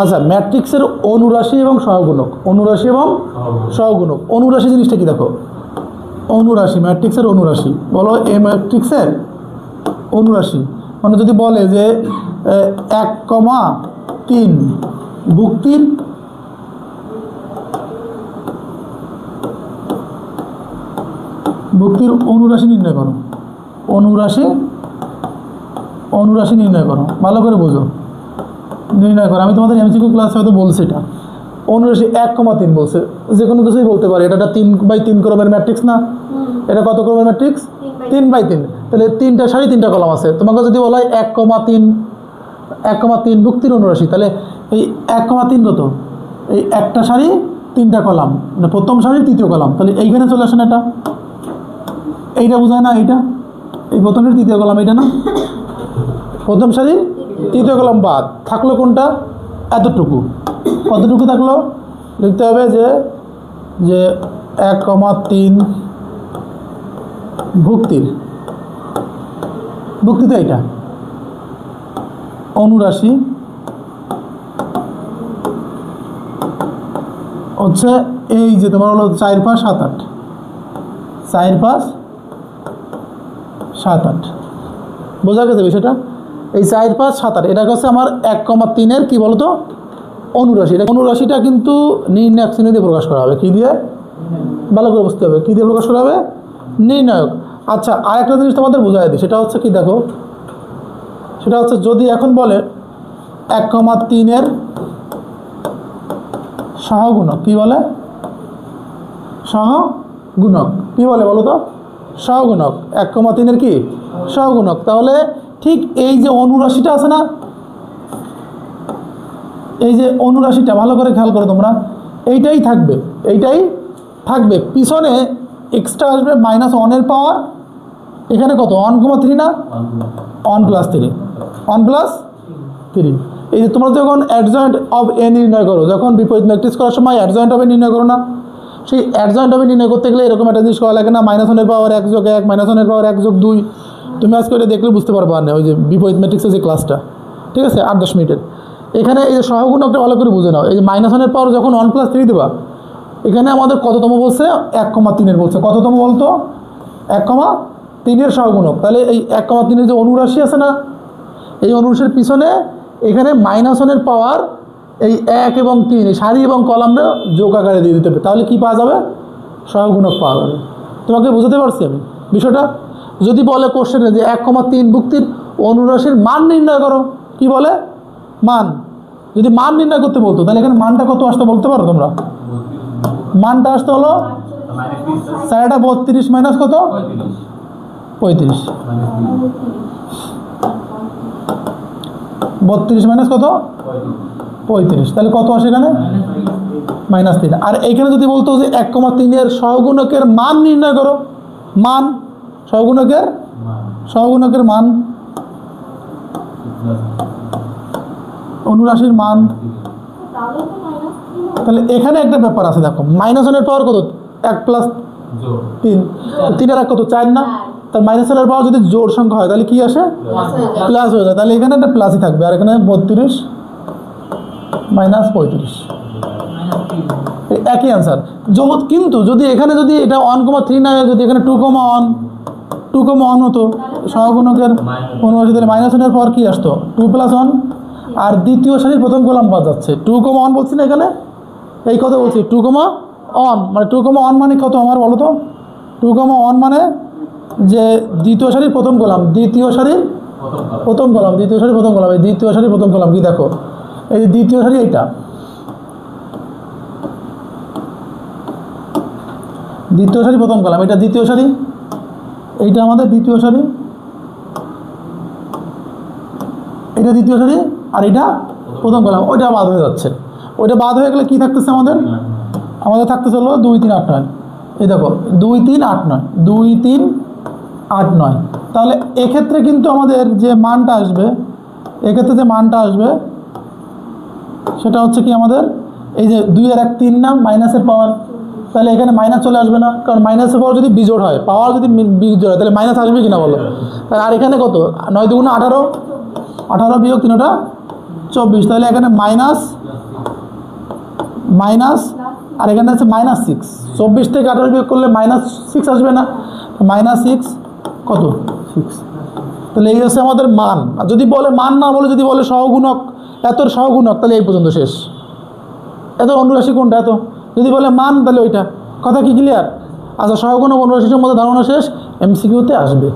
আচ্ছা ম্যাট্রিক্সের অনুরাশি এবং সহগুণক। অনুরাশি এবং সহগুণক। অনুরাশি জিনিসটা কি দেখো? অনুরাশি ম্যাট্রিক্সের অনুরাশি। বলো এ ম্যাট্রিক্সের অনুরাশি। মানে যদি বলে যে এক কমা তিন ভুক্তির ভুক্তির অনুরাশি নির্ণয় করো। অনুরাশি অনুরাশি নির্ণয় করো। ভালো করে বোঝো। নির্ণয় করো। আমি তোমাদের এমসিকিউ ক্লাসে হয়তো বলছি এটা। অনুরাশি এক কমা তিন বলছে। যে কোনো কিছুই বলতে পারে। এটা তিন বাই তিন ক্রমের ম্যাট্রিক্স না? এটা কত ক্রমের ম্যাট্রিক্স তিন বাই তিন তাহলে তিনটা সাড়ে তিনটা কলাম আছে। তোমাকে যদি বলা হয় এক কমা তিন এক কমা তিন ভুক্তির অনুরাশি তাহলে এই এক কমা তিন কত এই একটা সারি তিনটা কলাম। মানে প্রথম সারি তৃতীয় কলাম। তাহলে এইখানে চলে আসে না এটা? এইটা বোঝায় না এইটা? এই প্রথমের তৃতীয় কলাম এইটা না? প্রথম সারি তৃতীয় কলাম বাদ। থাকল কোনটা? এতটুকু। কতটুকু থাকল? লিখতে হবে যে যে এক কমা তিন ভুক্তির। ভুক্তি তো এইটা। অনুরাশি হচ্ছে এই যে তোমার হলো চার পাঁচ সাত আট। চার পাঁচ সাত আট। বোঝা গেছে বিষয়টা? এই চার পাঁচ সাত আট, এটা হচ্ছে আমার এক কমা তিনের, কী বলতো? অনুরাশি। এটা অনুরাশিটা কিন্তু নির্ণায়ক শ্রেণি দিয়ে প্রকাশ করা হবে। কী দিয়ে? ভালো করে বুঝতে হবে। কী দিয়ে প্রকাশ করা হবে? নির্ণায়ক। আচ্ছা আর একটা জিনিস তোমাদের বোঝাই দিই। সেটা হচ্ছে কি, দেখো, সেটা হচ্ছে যদি এখন বলে এক কমা তিনের সহগুণক, কী বলে? সহগুণক। কী বলে বলো তো? সহগুণক। এক কমা তিনের কি? সহগুণক। তাহলে ঠিক এই যে অনুরাশিটা আছে না? এই যে অনুরাশিটা ভালো করে খেয়াল করো তোমরা। এইটাই থাকবে এইটাই থাকবে। পিছনে এক্সট্রা আসবে মাইনাস ওয়ানের পাওয়ার এখানে কত? ওয়ান কমা থ্রি না? One plus three one plus three এই যে তোমরা যখন অ্যাডজয়েন্ট অব এ নির্ণয় করো, যখন বিপরীত ম্যাট্রিক্স করার সময় অ্যাডজয়েন্ট এ নির্ণয় করো না, সেই অ্যাডজয়েন্ট এ নির্ণয় করতে গেলে এরকম একটা জিনিস করা লাগে না। মাইনাস ওয়ানের পাওয়ার এক যোগ এক মাইনাস ওয়ানের পাওয়ার এক যোগ দুই। তুমি আজকে এটা দেখলে বুঝতে পারবা না, ওই যে বিপরীত ম্যাট্রিক্সের যে ক্লাসটা ঠিক আছে? আট দশ মিনিটের। এখানে এই যে সহগুণকটা ভালো করে বুঝে নাও। এই যে মাইনাস ওয়ানের পাওয়ার যখন ওয়ান প্লাস থ্রি দেবা, এখানে আমাদের কততম বলছে? এক কমা তিনের বলছে। কততম বলতো? এক কমা তিনের সহগুণক তাহলে এই এক কমা তিনের যে অনুরাশি আছে না, এই অনুরাশির পিছনে এখানে মাইনাস ওয়ানের পাওয়ার এই এক এবং তিন, এই সারি এবং কলামটা যোগ আকারে দিয়ে দিতে হবে। তাহলে কী পাওয়া যাবে? সহগুণক পাওয়া যাবে। তোমাকে বুঝতে পারছি আমি। বিষয়টা যদি বলে কোশ্চেনে যে এক কমা তিন ভুক্তির অনুরাশির মান নির্ণয় করো, কি বলে? মান। যদি মান নির্ণয় করতে বলতো, তাহলে এখানে মানটা কত আসতে বলতে পারো তোমরা? মানটা আসতে হলো সাড়েটা বত্রিশ মাইনাস কত? পঁয়ত্রিশ। বত্রিশ মাইনাস কত? পঁয়ত্রিশ। তাহলে কত আসে এখানে? মাইনাস তিন। আর এখানে যদি বলতো যে এক কমা তিনের সহগুণকের মান নির্ণয় করো, মান সহগুণকের সহগুণকের মান? অনুরাশির মান? তাহলে এখানে একটা ব্যাপার আছে, দেখো মাইনাস ওয়ানের পাওয়ার কত? এক প্লাস তিন। তিনের এক কত? চার না? তার মাইনাস ওয়ানের পাওয়ার যদি জোর সংখ্যা হয়, তাহলে কি আসে? প্লাস হয়ে যায়। তাহলে এখানে একটা প্লাসই থাকবে, আর এখানে বত্রিশ মাইনাস পঁয়ত্রিশ। একই অ্যান্সার কিন্তু যদি এখানে যদি এটা ওয়ান কমা থ্রি না যদি এখানে two comma one two comma one হতো সহগুণকের তাহলে মাইনাস ওয়ানের পর কী আসতো? টু প্লাস ওয়ান আর দ্বিতীয় সারির প্রথম কলাম বাদ যাচ্ছে। টু কমা ওয়ান বলছি না এখানে? এই কথা বলছি। টু কমা অন মানে টু কমা ওয়ান মানে কত আমার বলো তো? টু কমা ওয়ান মানে যে দ্বিতীয় সারির প্রথম কলাম দ্বিতীয় সারির প্রথম কলাম দ্বিতীয় সারি প্রথম কলাম এই দ্বিতীয় সারি প্রথম কলাম কি দেখো? এই যে দ্বিতীয় সারি এইটা। দ্বিতীয় সারি প্রথম কলাম এটা দ্বিতীয় সারি। এইটা আমাদের দ্বিতীয় সারি। এটা দ্বিতীয় সারি আর এটা প্রথম কলাম। ওইটা বাদ হয়ে যাচ্ছে। ওইটা বাদ হয়ে গেলে কি থাকতেছে আমাদের? আমাদের থাকতেছে হলো দুই তিন আট নয়। এই দেখো, দুই তিন আট নয়। দুই তিন আট নয়। তাহলে এক্ষেত্রে কিন্তু আমাদের যে মানটা আসবে, এক্ষেত্রে যে মানটা আসবে, সেটা হচ্ছে কি আমাদের? এই যে দুই আর এক তিন না, মাইনাসের পাওয়ার তাহলে এখানে মাইনাস চলে আসবে না। কারণ মাইনাসের পাওয়ার যদি বিজোড় হয় পাওয়ার যদি বিজোড় হয়, তাহলে মাইনাস আসবে কি না বলো? তাহলে আর এখানে কত? নয় দুগুণ আঠারো আঠারো বিয়োগ তিনটা চব্বিশ। তাহলে এখানে মাইনাস মাইনাস আর এখানে আছে মাইনাস সিক্স চব্বিশ থেকে আঠারো বিয়োগ করলে মাইনাস সিক্স আসবে না। মাইনাস সিক্স কত? সিক্স তাহলে এই হচ্ছে আমাদের মান। আর যদি বলে মান না বলে, যদি বলে সহগুণক এতর সহগুণক, তাহলে এই পর্যন্ত শেষ। এত অনুরাশি কোনটা? এত। যদি বলে মান, তাহলে ওইটা। কথা কি ক্লিয়ার আচ্ছা সহগণ অনুরাশির মধ্যে ধারণা শেষ এমসিকিউতে আসবে।